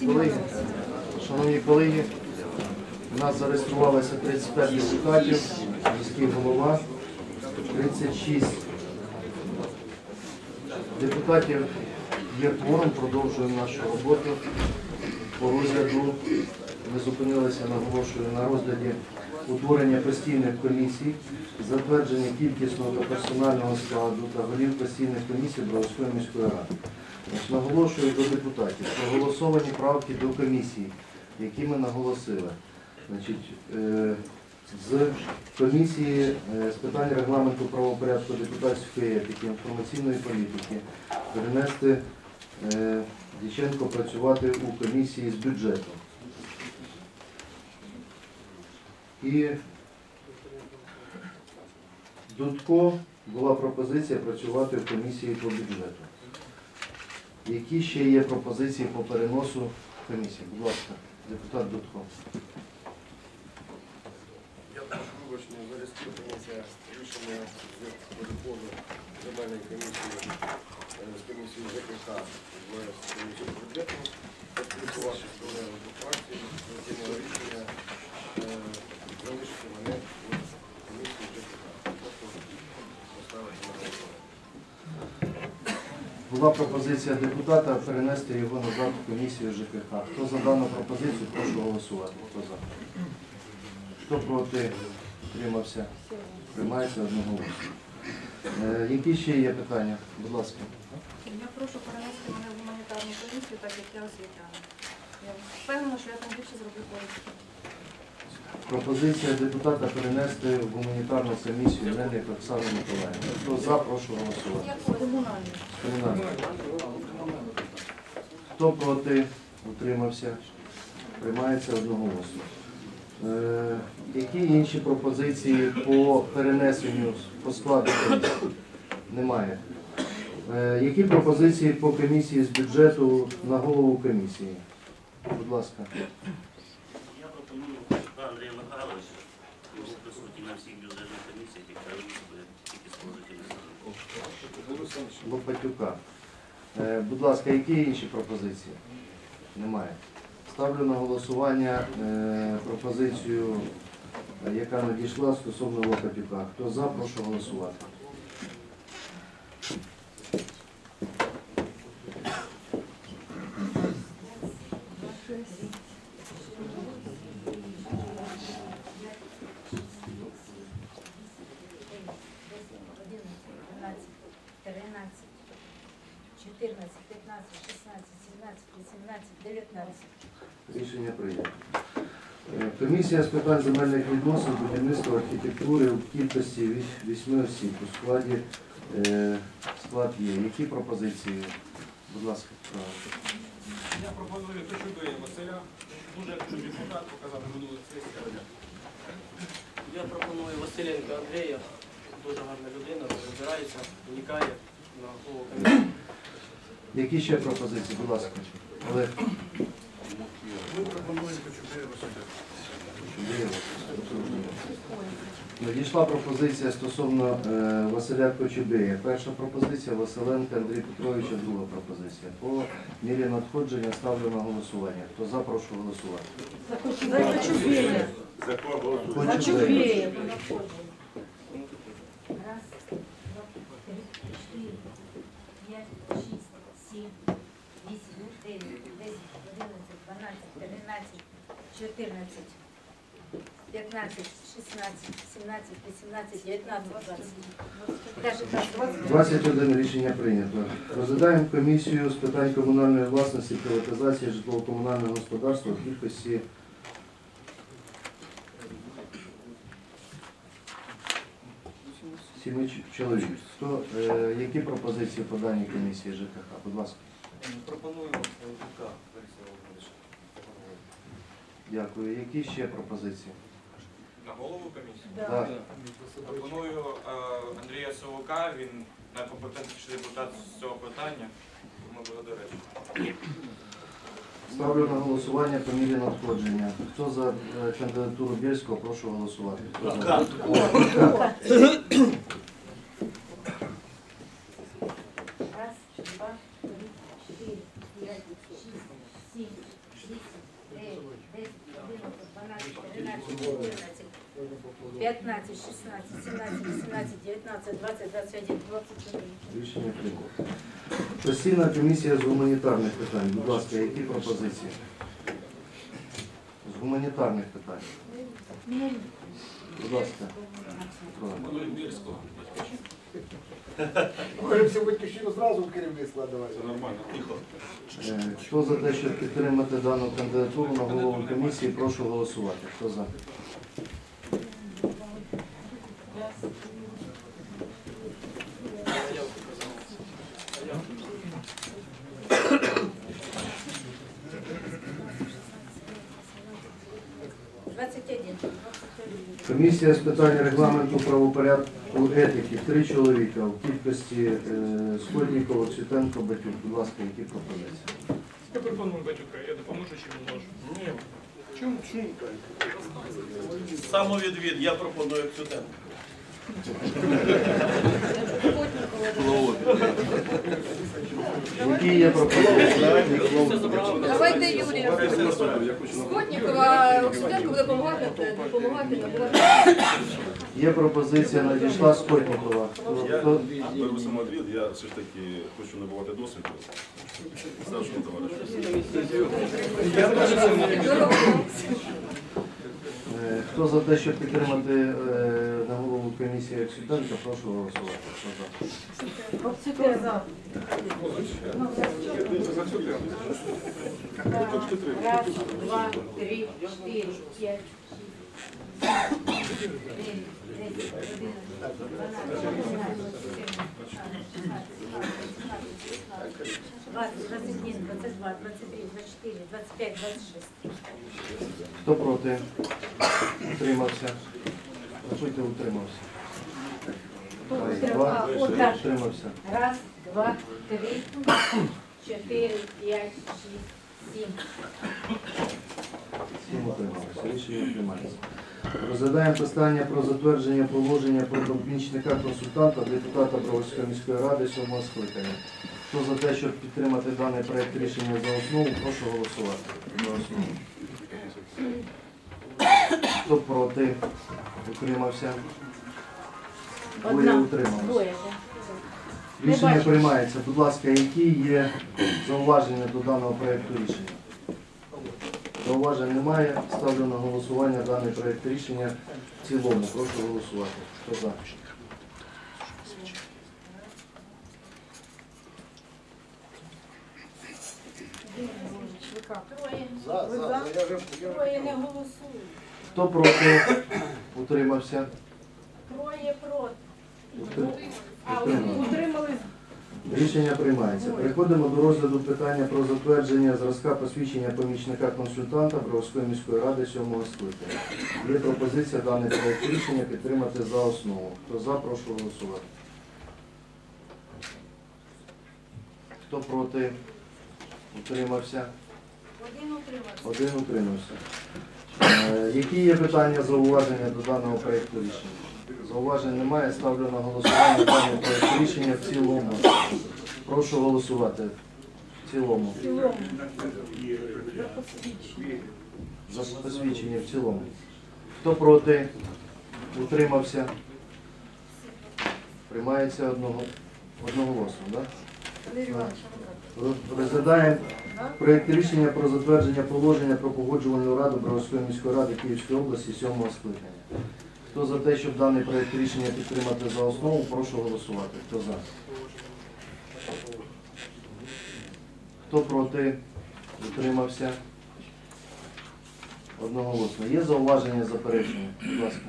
Шановні колеги, шановні колеги, у нас зареєструвалося 35 депутатів, міський голова, 36 депутатів є кворум, продовжуємо нашу роботу по розгляду. Ми зупинилися, наголошую, на розгляді утворення постійних комісій, затвердження кількісного та персонального складу та голів постійних комісій Бровської міської ради. Наголошую до депутатів, проголосовані правки до комісії, які ми наголосили. Значить, е, з комісії е, з питань регламенту правопорядку депутатської етики, інформаційної політики перенести е, Діченко працювати у комісії з бюджету. І Дудко була пропозиція працювати в комісії по бюджету. Які ще є пропозиції по переносу комісії? Будь ласка, депутат Дудко. Я прошу вибачення за різке прийняття рішення з переходу земельної комісії е, з комісії ЖКХ в комісії бюджету, Була пропозиція депутата перенести його назад в комісію ЖКХ. Хто за дану пропозицію, прошу голосувати. Хто за? Хто проти? Утримався? Приймається одноголосно. Е, Які ще є питання? Будь ласка. Я прошу перенести мене в гуманітарну комісію, так як я освітяна. Я впевнена, що я там більше зроблю користі. Пропозиція депутата перенести в гуманітарну комісію Леник Оксану Миколаївну. Хто за, прошу голосувати. Я Хто проти? Утримався? Приймається одноголосно. Е, які інші пропозиції по перенесенню по складу? Немає. Е, які пропозиції по комісії з бюджету на голову комісії? Будь ласка. Я пропоную Кучука Андрія Михайловича, його присутній на всіх бюджетних комісіях, тільки з положительним Лопатюка. Будь ласка, які інші пропозиції? Немає. Ставлю на голосування е, пропозицію, е, яка надійшла стосовно Лопатюка. Хто за, прошу голосувати. Рішення прийнято. Е, Комісія з питань земельних відносин, будівництва, архітектури в кількості вісь- вісьми осіб у складі е, склад є. Які пропозиції? Будь ласка. Я пропоную Кочубея Василя, дуже активний депутат, показав на минулих сесіях. Я пропоную Василенка Андрія, дуже гарна людина, розбирається, вникає на голову комісії. Які ще пропозиції? Будь ласка. Олег. Ми пропонуємо. Надійшла пропозиція стосовно е, Василя Кочубея. Перша пропозиція Василенка Андрій Петровича, друга пропозиція. По мірі надходження ставлю на голосування. Хто за, прошу голосувати. За Кочубея. Кочубей. Кочубея. 14, 15, 16, 17, 18, 19, 20. 21 рішення прийнято. Розглядаємо комісію з питань комунальної власності, приватизації житлово-комунального господарства в кількості сіми чоловік. Хто, е, які пропозиції по даній комісії ЖКХ? Будь ласка. Пропоную ЖКХ. Дякую. Які ще пропозиції? Да. голову комісії. Так. Пропоную е, Андрія Совука, він найкомпетентніший депутат з цього питання, тому буде до речі. Ставлю на голосування по мірі надходження. Хто за е, кандидатуру Бєльського, прошу голосувати. Хто за? Раз, 15, 16, 17, 18, 19, 20, 21, 23. Рішення прийнято. Постійна комісія з гуманітарних питань. Будь ласка, які пропозиції? З гуманітарних питань. Будь ласка. Всю батьківщину зразу в керівництво давати. Це нормально, тихо. Е, Хто за те, щоб підтримати дану кандидатуру на голову комісії, прошу голосувати. Хто за? Комісія з питань регламенту правопорядку етики. Три чоловіка в кількості е, Сходнікова, Цвітенко, Батюк. Будь ласка, які пропозиції? Я пропоную батюка, я допоможу, чим можу. Ні. Чому? Чому? Самовідвід, я пропоную Ксютенко. Які є пропозиції? Давайте Юрія. Скотнікова, Оксиденко буде допомагати, допомагати, набувати. Є пропозиція надійшла Скотнікова. Хто- Беру самовід, я все ж таки хочу набувати досвід. Старшого товариша. Е, Хто за те, щоб підтримати е, на голову комісії Оксютенка, прошу голосувати. Хто за? Хто за? Раз, два, три, четыре, пять, шесть, девять, Хто проти? Утримався. Рахуйте, утримався. Два, утримався. Раз, два, три, четыре, пять, шесть, семь. Всім утрималися. Рішення приймається. Розглядаємо питання про затвердження положення про помічника консультанта депутата Броварської міської ради сьомого скликання. Хто за те, щоб підтримати даний проект рішення за основу, прошу голосувати. За основу. Хто проти? Утримався. Двоє да. Рішення приймається. Будь ласка, які є зауваження до даного проекту рішення? Зауважень немає. Ставлю на голосування даний проект рішення в цілому. Прошу голосувати. Хто за? За, за, за, я вже Троє не голосують. Хто проти? Утримався? Троє проти. А, Утримався. Рішення приймається. Переходимо до розгляду питання про затвердження зразка посвідчення помічника-консультанта Бровської міської ради сьомого скликання. Є пропозиція даний проект рішення підтримати за основу. Хто за, прошу голосувати. Хто проти? Утримався? Один утримався. Один утримався. Е, Які є питання зауваження до даного проекту рішення? Зауважень немає. Ставлю на голосування даний проект рішення в цілому. Прошу голосувати. В цілому. За посвідчення. В цілому. Хто проти? Утримався? Приймається одного, одноголосно, так? Розглядаємо проєкт рішення про затвердження положення про погоджувальну раду Броварської міської ради Київської області сьомого скликання. Хто за те, щоб даний проєкт рішення підтримати за основу, прошу голосувати. Хто за? Хто проти? Утримався? Одноголосно. Є зауваження, заперечення? Будь ласка.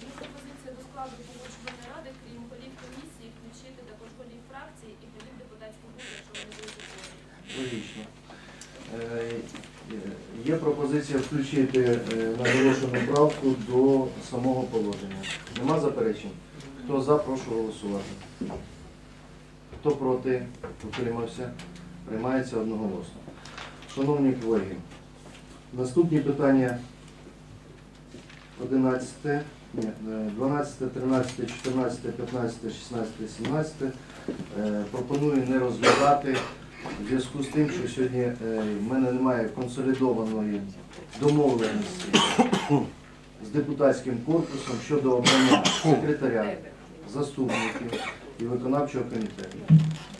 Є пропозиція до складу погоджувальної ради, крім голів комісії, включити також голів фракцій і голів депутатських груп, якщо вони будуть. Логічно. Є пропозиція включити е, наголошену правку до самого положення. Нема заперечень? Хто за, прошу голосувати. Хто проти, утримався, приймається одноголосно. Шановні колеги, наступні питання 11, е, 12, 13, 14, 15, 16, 17 е, пропоную не розглядати в зв'язку з тим, що сьогодні е, в мене немає консолідованої домовленості з депутатським корпусом щодо обрання секретаря, заступників і виконавчого комітету.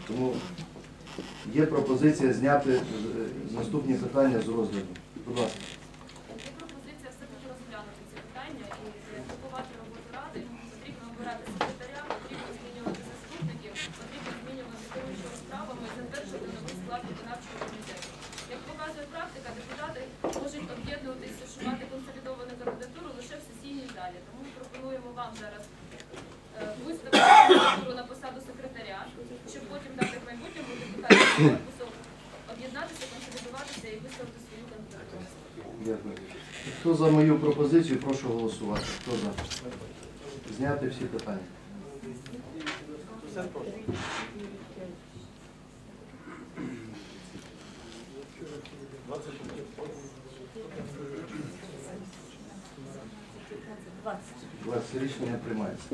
Тому є пропозиція зняти е, наступні питання з розгляду. Будь ласка. Є пропозиція все-таки розглянути ці питання і групувати роботу ради. Потрібно обирати секретаря, потрібно змінювати заступників, потрібно змінювати керуючого справами і затверджувати новий склад виконавчого комітету. Як показує практика, депутати можуть об'єднуватися, шукати консолідовану кандидатуру лише в сесійній залі. Тому ми пропонуємо вам зараз е, виставити кандидатуру на посаду секретаря, щоб потім дати в майбутньому депутатському корпусу об'єднатися, консолідуватися і виставити свою кандидатуру. Хто за мою пропозицію, прошу голосувати. Хто за? Зняти всі питання. Двадцять рішення приймається.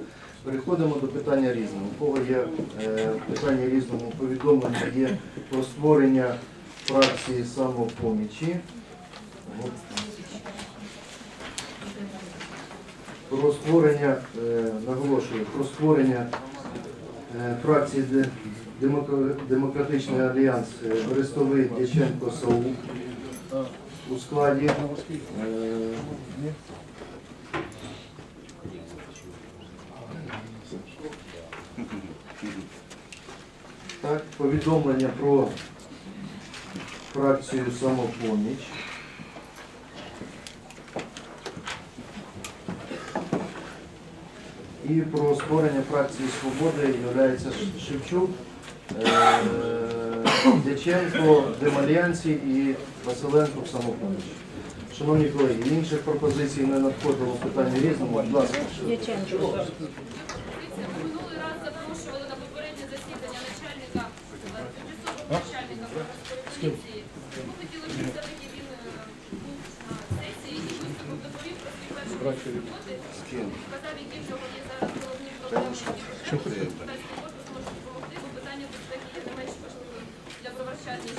Переходимо до питання різного. У кого є е, питання різному повідомлення є про створення фракції самопомічі. Про створення, е, наголошую, про створення е, фракції Де- Демократичний альянс Берестовий Дяченко САУ у складі. е, Повідомлення про фракцію самопоміч. І про створення фракції Свободи є Шевчук, е, Дяченко, Демальянці і Василенко в самопоміч. Шановні колеги, інших пропозицій не надходило питання різному. Будь ласка. Дивіться, ми минулий раз запрошували попереднє засідання начальника е, тимчасового начальника поліції. Ми хотіли, щоб все-таки він е, був на сесії і виступив доповів про свій перший роботи. Сказав, які в нього є зараз головні проблеми. Депутатський корпус може допомогти, бо питання безпеки є не менш важливим для броварчан, ніж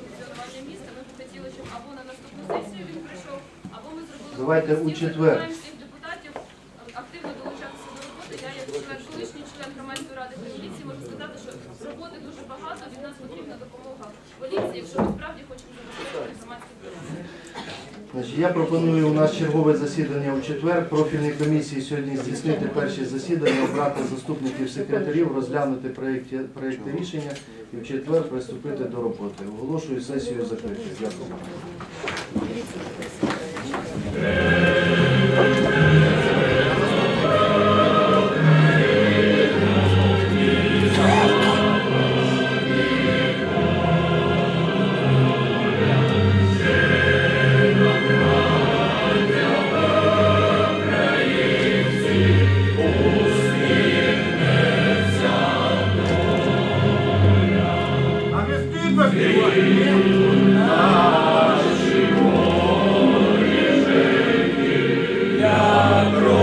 функціонування міста. Ми б хотіли, щоб або на наступну сесію він прийшов, або ми зробили Давайте у четвер. закликаємо всіх депутатів активно долучатися до роботи. Я як член, колишній член громадської ради при міліції можу сказати, що роботи дуже багато, від нас потрібна допомога поліції, якщо ми справді хочемо забезпечити громадський порядок. Значить, я пропоную у нас чергове засідання у четвер. Профільній комісії сьогодні здійснити перші засідання, обрати заступників секретарів, розглянути проєкти, проєкти рішення і в четвер приступити до роботи. Оголошую сесію закритою. Дякую. Lord.